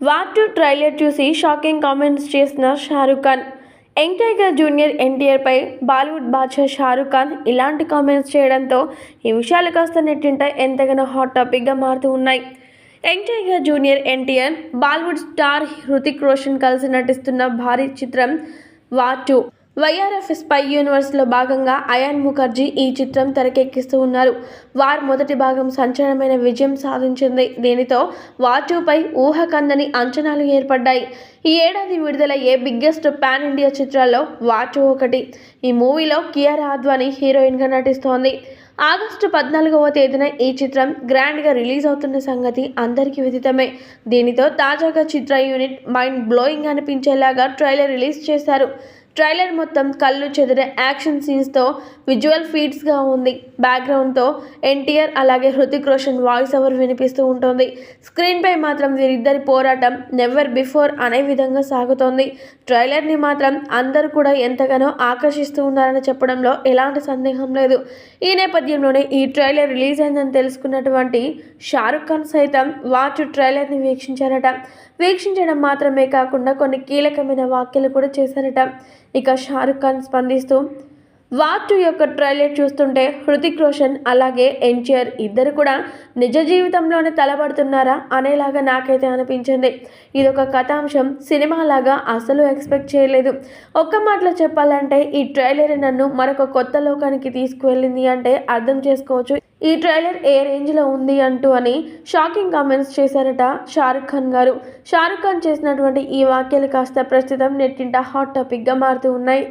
War two trailer చూసి shocking comments చేసిన Shahrukh Khan. Young tiger junior ఎన్టీఆర్పై Bollywood Badshah Shahrukh Khan ఇలాంటి comments చేయడంతో ఈ విషయాలు కాస్త నెట్టింట ఎంతగానో హాట్ టాపిక్గా మారుతూ ఉన్నాయి. Young tiger junior NTR Bollywood star Hrithik Roshan కలిసి నటిస్తున్న భారీ చిత్రం వార్ టూ. వైఆర్ఎఫ్ స్పై యూనివర్స్లో భాగంగా అయాన్ ముఖర్జీ ఈ చిత్రం తెరకెక్కిస్తూ ఉన్నారు. వార్ మొదటి భాగం సంచలనమైన విజయం సాధించింది. దీనితో వాచుపై ఊహ ఊహకందని అంచనాలు ఏర్పడ్డాయి. ఈ ఏడాది విడుదలయ్యే బిగ్గెస్ట్ పాన్ ఇండియా చిత్రాల్లో వాచు ఒకటి. ఈ మూవీలో కియారా అద్వానీ హీరోయిన్గా నటిస్తోంది. ఆగస్టు పద్నాలుగవ తేదీన ఈ చిత్రం గ్రాండ్గా రిలీజ్ అవుతున్న సంగతి అందరికీ విదితమే. దీనితో తాజాగా చిత్ర యూనిట్ మైండ్ బ్లోయింగ్ అనిపించేలాగా ట్రైలర్ రిలీజ్ చేశారు. ట్రైలర్ మొత్తం కళ్ళు చెదిరే యాక్షన్ సీన్స్తో విజువల్ ఫీడ్స్గా ఉంది. బ్యాక్గ్రౌండ్తో ఎన్టీఆర్ అలాగే హృతిక్ రోషన్ వాయిస్ ఓవర్ వినిపిస్తూ ఉంటుంది. స్క్రీన్పై మాత్రం వీరిద్దరి పోరాటం నెవర్ బిఫోర్ అనే విధంగా సాగుతోంది. ట్రైలర్ని మాత్రం అందరూ కూడా ఎంతగానో ఆకర్షిస్తూ ఉన్నారని చెప్పడంలో ఎలాంటి సందేహం లేదు. ఈ నేపథ్యంలోనే ఈ ట్రైలర్ రిలీజ్ అయిందని తెలుసుకున్నటువంటి షారుఖ్ ఖాన్ సైతం వాచ్ ట్రైలర్ని వీక్షించారట. వీక్షించడం మాత్రమే కాకుండా కొన్ని కీలకమైన వ్యాఖ్యలు కూడా చేశారట. ఇక షారుఖ్ ఖాన్ స్పందిస్తూ వార్ టూ యొక్క ట్రైలర్ చూస్తుంటే హృతిక్ రోషన్ అలాగే ఎన్టీఆర్ ఇద్దరు కూడా నిజ జీవితంలోనే తలబడుతున్నారా అనేలాగా నాకైతే అనిపించింది. ఇది ఒక కథాంశం సినిమాలాగా అసలు ఎక్స్పెక్ట్ చేయలేదు. ఒక్క మాటలో చెప్పాలంటే ఈ ట్రైలర్ నన్ను మరొక కొత్త లోకానికి తీసుకువెళ్ళింది అంటే అర్థం చేసుకోవచ్చు. ఈ ట్రైలర్ ఏ రేంజ్లో ఉంది అంటూ అని షాకింగ్ కామెంట్స్ చేశారట షారుఖ్ ఖాన్ గారు. షారుఖ్ ఖాన్ చేసినటువంటి ఈ వాక్యాలు కాస్త ప్రస్తుతం నెట్టింట హాట్ టాపిక్గా మారుతూ ఉన్నాయి.